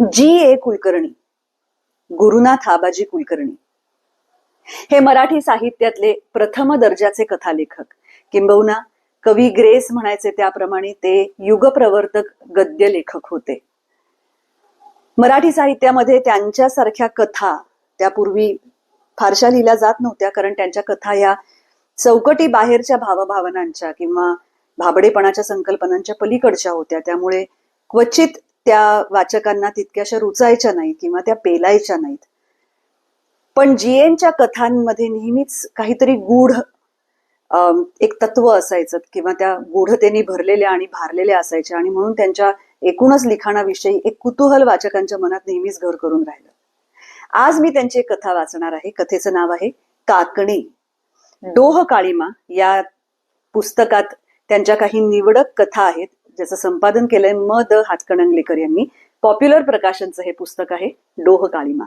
जी ए कुलकर्णी गुरुनाथ आबाजी कुलकर्णी. हे मराठी साहित्यातले प्रथम दर्जाचे कथालेखक. किंबहुना कवी ग्रेस म्हणायचे त्याप्रमाणे ते युगप्रवर्तक गद्य लेखक होते. मराठी साहित्यामध्ये त्यांच्यासारख्या कथा त्यापूर्वी फारशा लिहिल्या जात नव्हत्या कारण त्यांच्या कथा या चौकटी बाहेरच्या भावभावनांच्या किंवा भाबडेपणाच्या संकल्पनांच्या पलीकडच्या होत्या. त्यामुळे क्वचित त्या वाचकांना तितक्याशा रुचायच्या नाहीत किंवा त्या पेलायच्या नाहीत. पण जीएनच्या कथांमध्ये नेहमीच काहीतरी गूढ एक तत्व असायचं किंवा त्या गूढतेने भरलेल्या आणि भारलेल्या असायच्या आणि म्हणून त्यांच्या एकूणच लिखाणाविषयी एक कुतूहल वाचकांच्या मनात नेहमीच घर करून राहिलं. आज मी त्यांची एक कथा वाचणार आहे. कथेचं नाव आहे काकणी. डोह काळीमा या पुस्तकात त्यांच्या काही निवडक कथा आहेत. ज्याचं संपादन केलंय म द हातकणंगलेकर यांनी पॉप्युलर प्रकाशनचं हे पुस्तक आहे डोह काळीमा.